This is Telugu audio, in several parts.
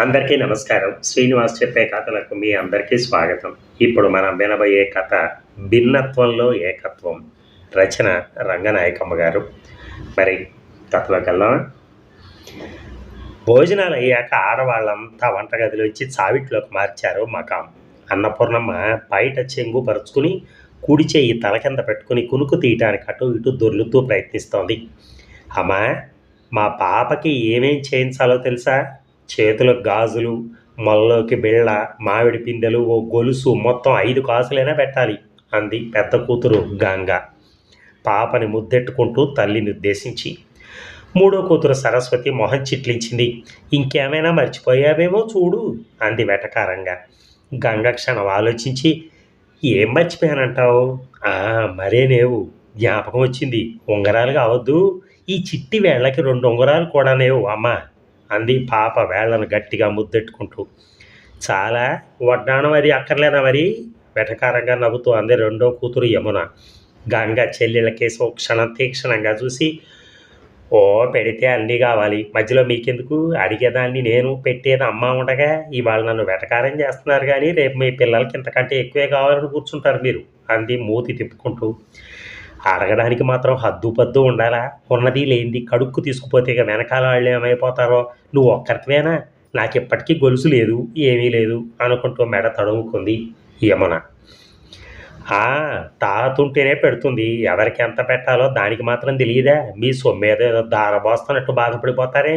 అందరికీ నమస్కారం. శ్రీనివాస్ చెప్పే కథలకు మీ అందరికీ స్వాగతం. ఇప్పుడు మనం వినబోయే కథ భిన్నత్వంలో ఏకత్వం. రచన రంగనాయకమ్మ గారు. మరి కథలోకి వెళ్దామా? భోజనాలు అయ్యాక ఆడవాళ్ళంతా వంటగదిలోంచి చావిట్లోకి మార్చారు మకాం. అన్నపూర్ణమ్మ బయట చెంగు పరుచుకుని కుడి చేయి తల కింద పెట్టుకుని కునుకు తీయటానికి అటు ఇటు దొర్లుతూ ప్రయత్నిస్తోంది. అమ్మా మా పాపకి ఏమేం చేయించాలో తెలుసా? చేతులకు గాజులు మొల్లోకి బిళ్ళ మామిడి పిందెలు ఓ గొలుసు మొత్తం ఐదు కాసులైనా పెట్టాలి అంది పెద్ద కూతురు గంగ. పాపని ముద్దెట్టుకుంటూ తల్లిని ఉద్దేశించి. మూడో కూతురు సరస్వతి మొహం చిట్లించింది. ఇంకేమైనా మర్చిపోయావేమో చూడు అంది వెటకారంగా. గంగ క్షణం ఆలోచించి ఏం మర్చిపోయానంటావు? "ఆ, మరే నేవు జ్ఞాపకం వచ్చింది. ఉంగరాలు కావద్దు. ఈ చిట్టి వేళ్ళకి రెండు ఉంగరాలు కూడా నేవు అమ్మా. అంది పాప వేళ్ళను గట్టిగా ముద్దెట్టుకుంటూ. చాలా వడ్డాణం అది అక్కర్లేదా మరి? వెటకారంగా నవ్వుతూ అంది రెండో కూతురు యమున. గంగ చెల్లెళ్ళ కేసు క్షణం తీక్షణంగా చూసి ఓ పెడితే అన్నీ కావాలి. మధ్యలో మీకెందుకు? అడిగేదాన్ని నేను పెట్టేది అమ్మ ఉండగా ఇవాళ నన్ను వెటకారం చేస్తున్నారు కానీ రేపు మీ పిల్లలకి ఇంతకంటే ఎక్కువే కావాలని కూర్చుంటారు మీరు అంది మూతి తిప్పుకుంటూ. అడగడానికి మాత్రం హద్దు పద్దు ఉండాలా? ఉన్నది లేనిది కడుక్కు తీసుకుపోతే ఇక వెనకాల వాళ్ళు ఏమైపోతారో? నువ్వు ఒక్కరికివేనా నాకు ఇప్పటికీ గొలుసు లేదు ఏమీ లేదు అనుకుంటూ మెడ తడుముకుంది యమున. తాతుంటేనే పెడుతుంది. ఎవరికి ఎంత పెట్టాలో దానికి మాత్రం తెలియదా? మీ సొమ్మేదో ఏదో దారబోస్తున్నట్టు బాధపడిపోతారే?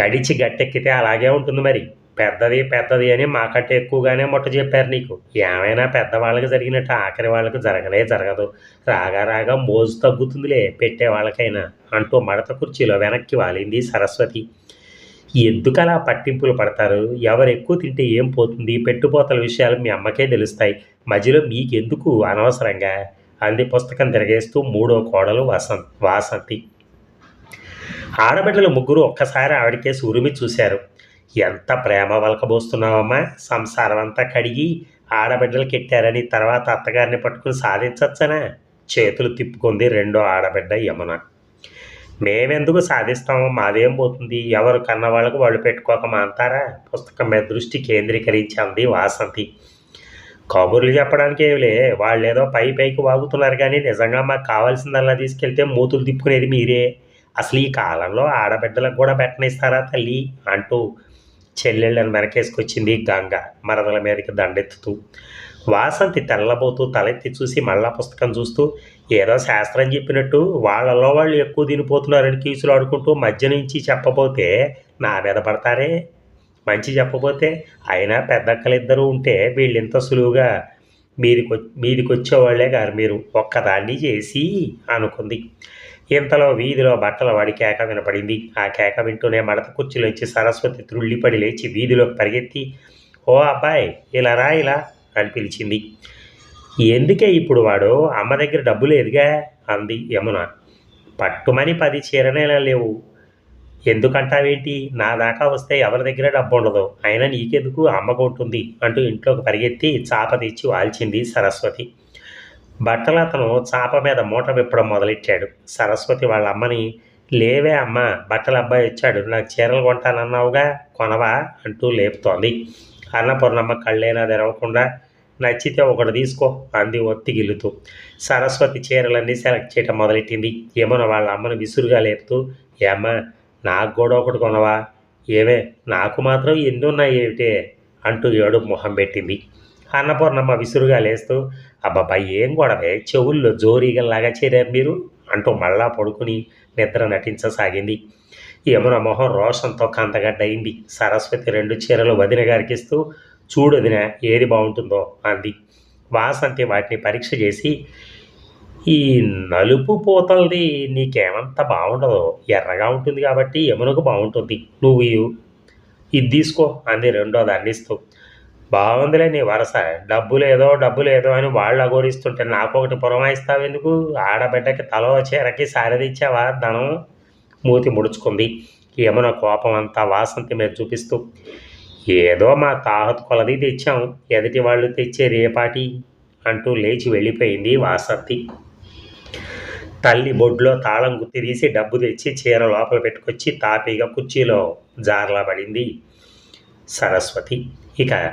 గడిచి గట్టెక్కితే అలాగే ఉంటుంది మరి. పెద్దది పెద్దది అని మాకంటే ఎక్కువగానే మొట్ట చెప్పారు నీకు. ఏమైనా పెద్దవాళ్ళకి జరిగినట్టు ఆఖరి వాళ్ళకి జరగలే జరగదు. రాగా రాగా మోజు తగ్గుతుందిలే పెట్టే వాళ్ళకైనా అంటూ మడత కుర్చీలో వెనక్కి వాలింది సరస్వతి. ఎందుకు అలా పట్టింపులు పడతారు? ఎవరు ఎక్కువ తింటే ఏం పోతుంది? పెట్టుపోతల విషయాలు మీ అమ్మకే తెలుస్తాయి. మధ్యలో మీకెందుకు అనవసరంగా? అంది పుస్తకం తిరగేస్తూ మూడో కోడలు వసంత్ వాసంతి. ఆడబిడ్డలు ముగ్గురు ఒక్కసారి ఆవిడకేసి ఉరిమి చూశారు. ఎంత ప్రేమ వలకబోస్తున్నావమ్మా? సంసారం అంతా కడిగి ఆడబిడ్డలు కెట్టారని తర్వాత అత్తగారిని పట్టుకుని సాధించచ్చనా? చేతులు తిప్పుకుంది రెండో ఆడబిడ్డ యమున. మేమెందుకు సాధిస్తాము మాదేం పోతుంది? ఎవరు కన్నవాళ్ళకు వాళ్ళు పెట్టుకోక అంటారా పుస్తకం మీద దృష్టి కేంద్రీకరించి అంది వాసంతి. కబుర్లు చెప్పడానికి ఏమిలే వాళ్ళు ఏదో పై పైకి వాగుతున్నారు కానీ నిజంగా మాకు కావాల్సిందల్లా తీసుకెళ్తే మూతులు తిప్పుకునేది మీరే. అసలు ఈ కాలంలో ఆడబిడ్డలకు కూడా పెట్టనిస్తారా తల్లి? అంటూ చెల్లెళ్ళని వెనకేసుకొచ్చింది గంగ. మరదల మీదకి దండెత్తుతూ. వాసంతి తెల్లబోతూ తలెత్తి చూసి మళ్ళా పుస్తకం చూస్తూ ఏదో శాస్త్రం చెప్పినట్టు వాళ్ళలో వాళ్ళు ఎక్కువ తినిపోతున్నారని కీసులు ఆడుకుంటూ మధ్య నుంచి చెప్పబోతే నా మీద పడతారే? మంచి చెప్పబోతే అయినా పెద్దక్కలిద్దరూ ఉంటే వీళ్ళు ఇంత సులువుగా మీదికొ మీదికొచ్చేవాళ్ళే గారు మీరు. ఒక్కదాన్ని చేసి అనుకుంది. ఇంతలో వీధిలో బట్టల వాడి కేక వినపడింది. ఆ కేక వింటూనే మడత కుర్చీలోంచి సరస్వతి త్రుళ్ళిపడి లేచి వీధిలోకి పరిగెత్తి ఓ అబ్బాయి ఇలా రా ఇలా అని పిలిచింది. ఎందుకే ఇప్పుడు వాడు? అమ్మ దగ్గర డబ్బు లేదుగా అంది యమున. పట్టుమని పది చీరనేలా లేవు. ఎందుకంటావేంటి? నా దాకా వస్తే ఎవరి దగ్గర డబ్బు ఉండదు అయినా నీకెందుకు? అమ్మ కొట్టుంది అంటూ ఇంట్లోకి పరిగెత్తి చాప తెచ్చి వాల్చింది సరస్వతి. బట్టలు అతను చాప మీద మూట విప్పడం మొదలెట్టాడు. సరస్వతి వాళ్ళ అమ్మని లేవే అమ్మ బట్టల అబ్బాయి వచ్చాడు నాకు చీరలు కొంటానన్నావుగా కొనవా? అంటూ లేపుతోంది. అన్నపూర్ణమ్మ కళ్ళైనా తెరవకుండా నచ్చితే ఒకటి తీసుకో అంది ఒత్తి గిల్లుతూ. సరస్వతి చీరలన్నీ సెలెక్ట్ చేయటం మొదలెట్టింది. యమున వాళ్ళ అమ్మను విసురుగా లేపుతూ ఏమ్మ నాకు కూడా ఒకటి కొనవా? ఏమే నాకు మాత్రం ఎన్ని ఉన్నాయి ఏమిటే అంటూ ఏడుపు మొహం పెట్టింది. అన్నపూర్ణమ్మ విసురుగా లేస్తూ అబ్బాబా ఏం గొడవే? చెవుల్లో జోరీగల్లాగా చేరారు మీరు? అంటూ మళ్ళా పడుకుని నిద్ర నటించసాగింది. యమున మొహం రోషంతో కందగడ్డయింది. సరస్వతి రెండు చీరలు వదిన గారికి ఇస్తూ చూడు ఏది బాగుంటుందో అంది. వాసంతి వాటిని పరీక్ష చేసి ఈ నలుపు పూతలది నీకేమంత బాగుండదు ఎర్రగా ఉంటుంది కాబట్టి యమునకు బాగుంటుంది. నువ్వు ఇది తీసుకో అంది రెండో దాన్నిస్తూ. బాగుందిలే నీ వరస. డబ్బులేదో డబ్బులేదో అని వాళ్ళు అఘోరిస్తుంటే నాకు ఒకటి పురమాయిస్తావెందుకు? ఆడబిడ్డకి తలో చీరకి సారదిచ్చావా ధనం? మూతి ముడుచుకుంది. ఏమన్నా కోపం అంతా వాసంతి మీద చూపిస్తూ ఏదో మా తాహత్ కొలది తెచ్చాం. ఎదుటి వాళ్ళు తెచ్చే రేపాటి అంటూ లేచి వెళ్ళిపోయింది వాసంతి. తల్లి బొడ్లో తాళం గుత్తి తీసి డబ్బు తెచ్చి చీర లోపల పెట్టుకొచ్చి తాపీగా కుర్చీలో జార్లా పడింది సరస్వతి. ఇక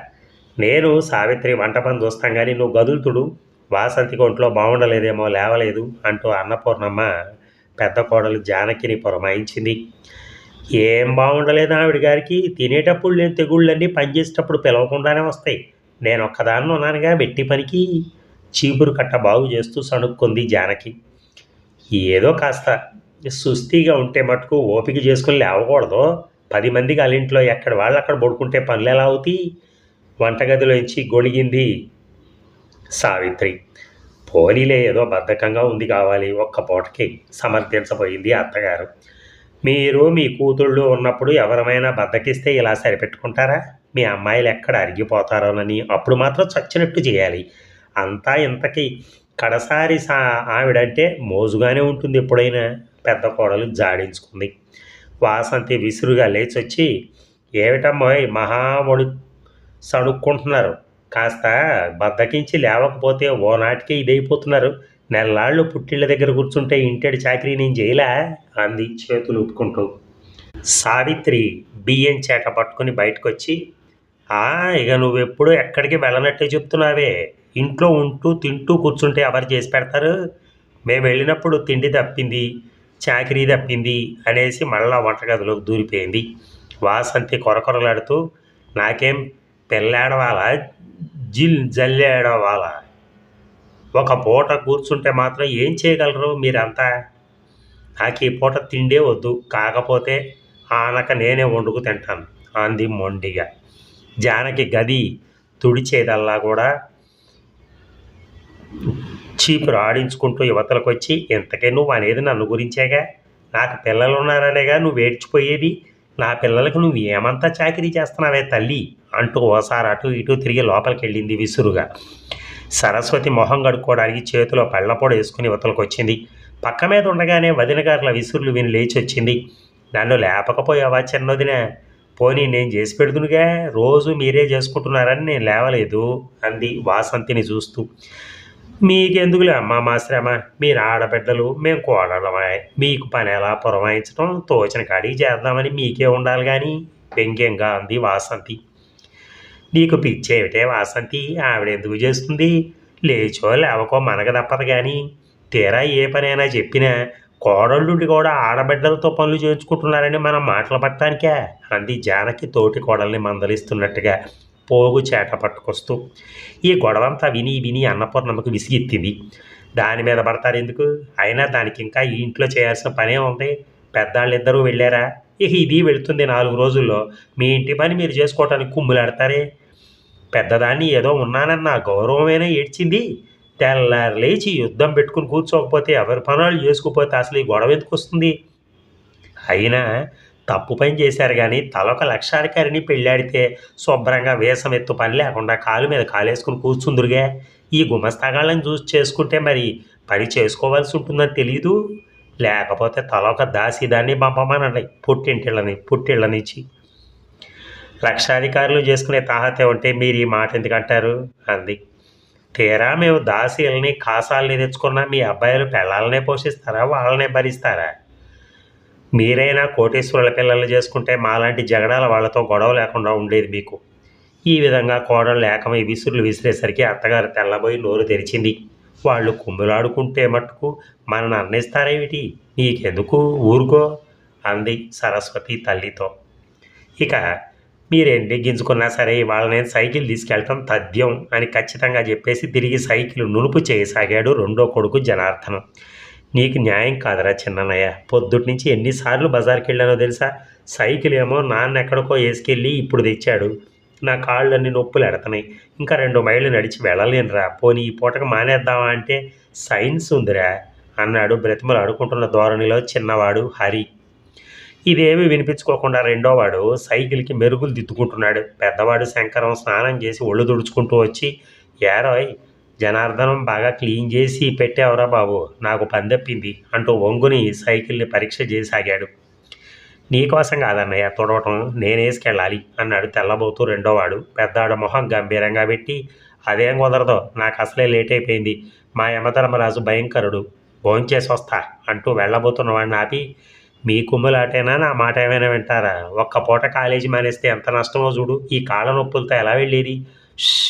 నేను సావిత్రి వంట పని చూస్తాం కానీ నువ్వు గదులుతుడు వాసంతికి ఒంట్లో బాగుండలేదేమో లేవలేదు అంటూ అన్నపూర్ణమ్మ పెద్ద కోడలు జానకిని పురమాయించింది. ఏం బాగుండలేదు ఆవిడ గారికి. తినేటప్పుడు లేని తెగుళ్ళన్నీ పనిచేసేటప్పుడు పిలవకుండానే వస్తాయి. నేను ఒక్కదాన్ని ఉన్నానుగా వెట్టి పనికి. చీపురు కట్ట బాగు చేస్తూ సణుక్కుంది జానకి. ఏదో కాస్త సుస్థిగా ఉంటే మటుకు ఓపిక చేసుకుని లేవకూడదు. పది మందికి వాళ్ళ ఇంట్లో ఎక్కడ వాళ్ళు అక్కడ పడుకుంటే పనులు ఎలా అవుతాయి? వంటగదిలోంచి గొణిగింది. సావిత్రి పోనీలే ఏదో బద్ధకంగా ఉంది కావాలి ఒక్క పూటకి సమర్థించబోయింది అత్తగారు. మీరు మీ కూతుళ్ళు ఉన్నప్పుడు ఎవరమైనా బద్దకిస్తే ఇలా సరిపెట్టుకుంటారా? మీ అమ్మాయిలు ఎక్కడ అరిగిపోతారోనని అప్పుడు మాత్రం చచ్చినట్టు చేయాలి. అంతా ఇంతకీ కడసారి సా ఆవిడంటే మోజుగానే ఉంటుంది ఎప్పుడైనా. పెద్ద కోడలు జాడించుకుంది. వాసంతి విసురుగా లేచొచ్చి ఏమిటమ్మోయ్ మహామొడి సణుక్కుంటున్నారు. కాస్త బద్దకించి లేవకపోతే ఓ నాటికే ఇదైపోతున్నారు. నెలలాళ్ళు పుట్టిళ్ళ దగ్గర కూర్చుంటే ఇంటడి చాకరీ నేను చేయలే అంది చేతులు ఊపుకుంటూ సావిత్రి బియ్యం చేట పట్టుకుని బయటకు వచ్చి "ఆ, ఇక నువ్వెప్పుడు ఎక్కడికి వెళ్ళనట్టే చెప్తున్నావే. ఇంట్లో ఉంటూ తింటూ కూర్చుంటే ఎవరు చేసి పెడతారు? మేము వెళ్ళినప్పుడు తిండి తప్పింది చాకరీ తప్పింది అనేసి మళ్ళా వంటగదిలోకి దూరిపోయింది. వాసంతి కొరకొరలాడుతూ నాకేం పెళ్ళాడవాలా? జిల్ జల్లేడవాలా? ఒక పూట కూర్చుంటే మాత్రం ఏం చేయగలరు మీరంతా? నాకు ఈ పూట తిండే వద్దు. కాకపోతే ఆనక నేనే వండుకు తింటాను అంది మొండిగా. జానకి గది తుడిచేదల్లా కూడా చీపురు ఆడించుకుంటూ యువతలకు వచ్చి ఇంతకే నువ్వు అనేది నన్ను గురించేగా? నాకు పిల్లలు ఉన్నారనేగా నువ్వు ఏడ్చిపోయేది? నా పిల్లలకు నువ్వు ఏమంతా చాకరీ చేస్తున్నావే తల్లి? అంటూ ఓసారి అటు ఇటు తిరిగి లోపలికి వెళ్ళింది విసురుగా. సరస్వతి మొహం కడుక్కోవడానికి చేతిలో పళ్ళపొడ వేసుకుని యువతలకు వచ్చింది పక్క మీద ఉండగానే వదినగారుల విసురులు విని లేచి వచ్చింది. నన్ను లేపకపోయావా చిన్నదినే? పోనీ నేను చేసి పెడుతునుగా రోజు మీరే చేసుకుంటున్నారని నేను లేవలేదు అంది వాసంతిని చూస్తూ. మీకెందుకులే అమ్మా మా శ్రమ? మీరు ఆడబిడ్డలు మేము కోడలమా మీకు పని ఎలా పురమాయించడం తోచిన కాడికి చేద్దామని మీకే ఉండాలి కానీ వ్యంగ్యంగా అంది వాసంతి. నీకు పిచ్చేమిటే వాసంతి? ఆవిడ ఎందుకు చేస్తుంది? లేచో లేవకో మనకు తప్పదు కానీ తీరా ఏ పనైనా చెప్పినా కోడళ్ళుండి కూడా ఆడబిడ్డలతో పనులు చేయించుకుంటున్నారని మనం మాటలు పట్టడానికే అంది జానకి తోటి కోడల్ని మందలిస్తున్నట్టుగా పోగు చేట పట్టుకొస్తూ. ఈ గొడవంతా విని విని అన్నపూర్ణమ్మకు విసిగెత్తింది. దాని మీద పడతారు ఎందుకు? అయినా దానికి ఇంకా ఈ ఇంట్లో చేయాల్సిన పనే ఉంది. పెద్దాళ్ళిద్దరూ వెళ్ళారా? ఇక ఇది వెళుతుంది నాలుగు రోజుల్లో. మీ ఇంటి పని మీరు చేసుకోవటానికి కుమ్ములాడతారే? పెద్దదాన్ని ఏదో ఉన్నానన్న గౌరవమైనా ఏడ్చింది? తెల్లారు లేచి యుద్ధం పెట్టుకుని కూర్చోకపోతే ఎవరి పనులు చేసుకుపోతే అసలు ఈ గొడవ ఎందుకు వస్తుంది? అయినా తప్పు పని చేశారు కానీ తలొక లక్షాధికారిని పెళ్ళాడితే శుభ్రంగా వేషం ఎత్తు పని లేకుండా కాలు మీద కాలేసుకుని కూర్చుందురుగా. ఈ గుమస్తాగాళ్ళని చూసి చేసుకుంటే మరి పని చేసుకోవాల్సి ఉంటుందని తెలీదు? లేకపోతే తలొక దాసి దాన్ని పంపమానండి పుట్టింటిళ్ళని పుట్టిళ్ళనిచ్చి లక్షాధికారులు చేసుకునే తాహతే ఉంటే మీరు ఈ మాట ఎందుకంటారు? అంది. తీరా మేము దాసీలని కాసాలని తెచ్చుకున్నా మీ అబ్బాయిలు పెళ్ళాలనే పోషిస్తారా? వాళ్ళనే భరిస్తారా? మీరైనా కోటేశ్వరుల పిల్లలు చేసుకుంటే మాలాంటి జగడాల వాళ్ళతో గొడవ లేకుండా ఉండేది మీకు. ఈ విధంగా కోడలు ఏకమై విసురులు విసిరేసరికి అత్తగారు తెల్లబోయి నోరు తెరిచింది. వాళ్ళు కుమ్ములాడుకుంటే మట్టుకు మనల్ని అన్నిస్తారేమిటి? నీకెందుకు ఊరుకో? అంది సరస్వతి తల్లితో. ఇక మీరేంటి గింజుకున్నా సరే ఇవాళ నేను సైకిల్ తీసుకెళ్ళటం తథ్యం అని ఖచ్చితంగా చెప్పేసి తిరిగి సైకిల్ నునుపు చేయసాగాడు రెండో కొడుకు జనార్దనం. నీకు న్యాయం కాదురా చిన్ననయ్య పొద్దుటి నుంచి ఎన్నిసార్లు బజార్కి వెళ్ళానో తెలుసా? సైకిల్ ఏమో నాన్న ఎక్కడికో వేసుకెళ్ళి ఇప్పుడు తెచ్చాడు. నా కాళ్ళన్నీ నొప్పులు ఎడతన్నాయి ఇంకా రెండు మైళ్ళు నడిచి వెళ్ళలేనురా. పోనీ ఈ పూటకు మానేద్దామా అంటే సైన్స్ ఉందిరా అన్నాడు బ్రతిమలు ఆడుకుంటున్న ధోరణిలో చిన్నవాడు హరి. ఇదేమీ వినిపించుకోకుండా రెండోవాడు సైకిల్కి మెరుగులు దిద్దుకుంటున్నాడు. పెద్దవాడు శంకరం స్నానం చేసి ఒళ్ళు తుడుచుకుంటూ వచ్చి ఏరోయ్ జనార్దనం బాగా క్లీన్ చేసి పెట్టావురా బాబు నాకు పందెప్పింది అంటూ వంగుని సైకిల్ని పరీక్ష చేసాగాడు నీకోసం కాదన్నయ్య తుడవటం నేనేసుకెళ్ళాలి అన్నాడు తెల్లబోతూ రెండోవాడు. పెద్దాడు మొహం గంభీరంగా పెట్టి అదేం కుదరదో నాకు అసలే లేట్ అయిపోయింది. మా యమధర్మరాజు భయంకరుడు. భోంచేసి వస్తా అంటూ వెళ్ళబోతున్న వాడిని ఆపి మీ కుమ్ములాటేనా నా మాట ఏమైనా వింటారా? ఒక్క పూట కాలేజీ మానేస్తే ఎంత నష్టమో చూడు. ఈ కాళ్ళ నొప్పులతో ఎలా వెళ్ళేది?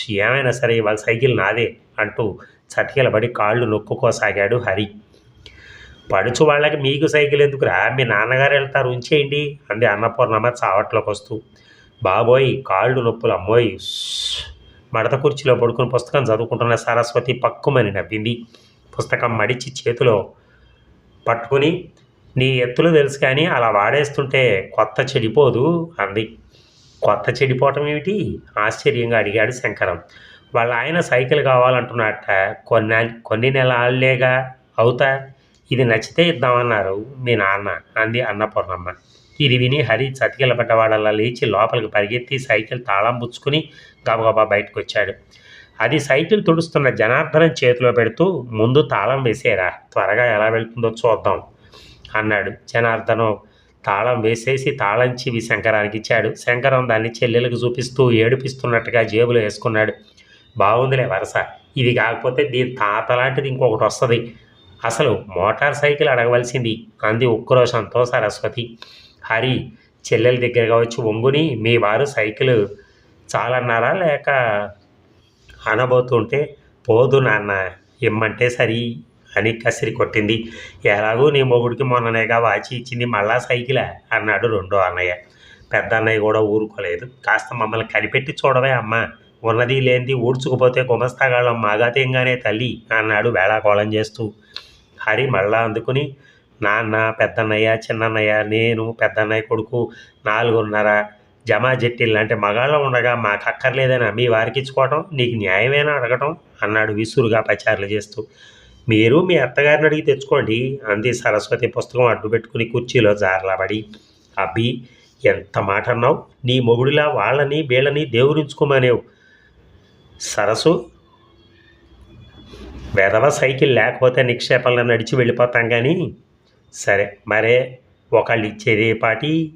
ఏమైనా సరే ఇవాళ సైకిల్ నాదే అంటూ చతికిలబడి కాళ్ళు నొక్కుకోసాగాడు హరి. పడుచు వాళ్ళకి మీకు సైకిల్ ఎందుకురా? మీ నాన్నగారు వెళ్తారు ఉంచేయండి అంది అన్నపూర్ణమ్మ చావట్లోకి వస్తూ బాబోయ్ కాళ్ళు నొప్పులు అమ్మోయ్. మడత కుర్చీలో పడుకుని పుస్తకం చదువుకుంటున్న సరస్వతి పక్కుమని నవ్వింది. పుస్తకం మడిచి చేతిలో పట్టుకుని నీ ఎత్తులు తెలుసు కానీ అలా వాడేస్తుంటే కొత్త చెడిపోదు అంది. కొత్త చెడిపోవటం ఏమిటి? ఆశ్చర్యంగా అడిగాడు శంకరం. వాళ్ళ ఆయన సైకిల్ కావాలంటున్నట్ట. కొన్ని కొన్ని నెలలేగా అవుతా? ఇది నచ్చితే ఇద్దామన్నారు. మీ నాన్న అంది అన్నపూర్ణమ్మ. ఇది విని హరి చతికిలబడ్డవాడల్లా లేచి లోపలికి పరిగెత్తి సైకిల్ తాళం పుచ్చుకుని గబగబా బయటకు వచ్చాడు అది సైకిల్ తుడుస్తున్న జనార్దనం చేతిలో పెడుతూ ముందు తాళం వేసేరా త్వరగా ఎలా వెళ్తుందో చూద్దాం. అన్నాడు. జనార్దనం తాళం వేసేసి తాళం చివి శంకరానికి ఇచ్చాడు. శంకరం దాన్ని చెల్లెలకు చూపిస్తూ ఏడిపిస్తున్నట్టుగా జేబులో వేసుకున్నాడు. బాగుందిలే వరస. ఇది కాకపోతే దీని తాత లాంటిది ఇంకొకటి వస్తుంది. అసలు మోటార్ సైకిల్ అడగవలసింది. అంది ఉక్రోషంతో సరస్వతి. హరి చెల్లెల దగ్గరగా వచ్చి ఒంగుని మీ వారు సైకిల్ చాలన్నారా లేక అనబోతుంటే పోదు నాన్న ఇమ్మంటే సరి అని కసిరి కొట్టింది. ఎలాగూ నీ మొగుడికి మొన్ననేగా వాచి ఇచ్చింది మళ్ళా సైకిలా అన్నాడు రెండో అన్నయ్య. పెద్ద అన్నయ్య కూడా ఊరుకోలేదు. కాస్త మమ్మల్ని కనిపెట్టి చూడవే అమ్మ. ఉన్నది లేనిది ఊడ్చుకుపోతే గుమస్తాగాళ్ళం మాగాతేంగానే తల్లి అన్నాడు వేళాకోళం చేస్తూ. హరి మళ్ళా అందుకుని నాన్న పెద్దన్నయ్య చిన్నన్నయ్య నేను పెద్దన్నయ్య కొడుకు నాలుగున్నర జమా జట్టిల్ లాంటి మగాళ్ళం ఉండగా మాకు అక్కర్లేదని మీ వారికి ఇచ్చుకోవటం నీకు న్యాయమేనా అడగటం అన్నాడు విసురుగా పచారులు చేస్తూ. మీరు మీ అత్తగారిని అడిగి తెచ్చుకోండి. అంది సరస్వతి పుస్తకం అడ్డు పెట్టుకుని కుర్చీలో జారలాబడి. అబ్బి ఎంత మాట అన్నావు? నీ మొగుడిలా వాళ్ళని వీళ్ళని దేవురించుకోమనేవు. సరస్సు వెధవ సైకిల్ లేకపోతే నిక్షేపంలో నడిచి వెళ్ళిపోతాం కానీ సరే మరే ఒకళ్ళు ఇచ్చేదే పాటి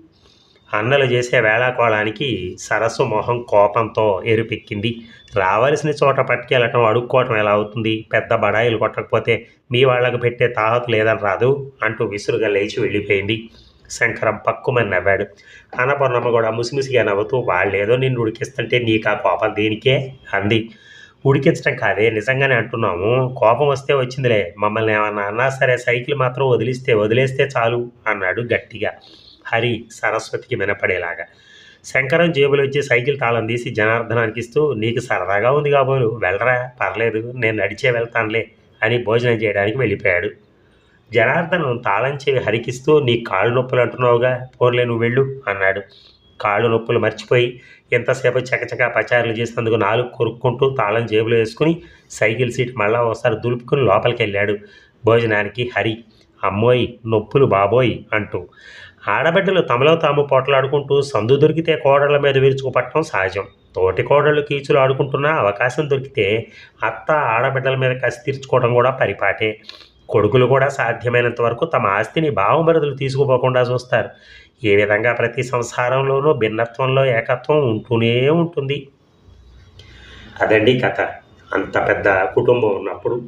అన్నలు చేసే వేళాకోళానికి సరస్సు మొహం కోపంతో ఎరుపెక్కింది. రావాల్సిన చోట పట్టుకెళ్ళటం అడుక్కోవటం ఎలా అవుతుంది? పెద్ద బడాయిలు కొట్టకపోతే మీ వాళ్ళకు పెట్టే తాహతు లేదని రాదు అంటూ విసురుగా లేచి వెళ్ళిపోయింది. శంకరం పక్కుమని నవ్వాడు. అన్నపూర్ణమ్మ కూడా ముసిముసిగా నవ్వుతూ వాళ్ళేదో నిన్ను ఉడికిస్తుంటే నీకు ఆ కోపం దేనికే? అంది. ఉడికించడం కాదే నిజంగానే అంటున్నాము. కోపం వస్తే వచ్చిందిలే. మమ్మల్ని ఏమన్నా అన్నా సరే సైకిల్ మాత్రం వదిలిస్తే వదిలేస్తే చాలు అన్నాడు గట్టిగా. హరి సరస్వతికి వినపడేలాగా. శంకరం జేబులోంచి సైకిల్ తాళం తీసి జనార్దనానికి ఇస్తూ నీకు సరదాగా ఉంది కాబోలు వెళ్ళరా? పర్లేదు నేను నడిచే వెళ్తానులే అని భోజనం చేయడానికి వెళ్ళిపోయాడు. జనార్దనం తాళం చెవి హరికిస్తూ నీ కాళ్ళు నొప్పులు అంటున్నావుగా పోన్లే నువ్వు వెళ్ళు అన్నాడు. కాళ్ళు నొప్పులు మర్చిపోయి ఎంతసేపు చకచకా పచారులు చేసినందుకు నాలుగు కొరుక్కుంటూ తాళం జేబులో వేసుకుని సైకిల్ సీట్ మళ్ళా ఒకసారి దులుపుకుని లోపలికి వెళ్ళాడు భోజనానికి హరి. అమ్మోయ్ నొప్పులు బాబోయ్ అంటూ. ఆడబిడ్డలు తమలో తాము పోట్లాడుకుంటూ సందు దొరికితే కోడళ్ళ మీద విరుచుకుపట్టడం సహజం. తోటి కోడళ్ళు కీచులు ఆడుకుంటున్న అవకాశం దొరికితే అత్త ఆడబిడ్డల మీద కసి తీర్చుకోవడం కూడా పరిపాటే. కొడుకులు కూడా సాధ్యమైనంత వరకు తమ ఆస్తిని బావమరుదులు తీసుకుపోకుండా చూస్తారు. ఏ విధంగా ప్రతి సంసారంలోనూ భిన్నత్వంలో ఏకత్వం ఉంటూనే ఉంటుంది. అదండి కథ. అంత పెద్ద కుటుంబం ఉన్నప్పుడు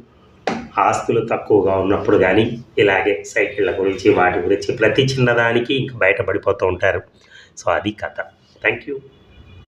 ఆస్తులు తక్కువగా ఉన్నప్పుడు కానీ ఇలాగే సైకిళ్ళ గురించి వాటి గురించి ప్రతి చిన్నదానికి ఇంక బయటపడిపోతూ ఉంటారు. సో అది కథ. Thank you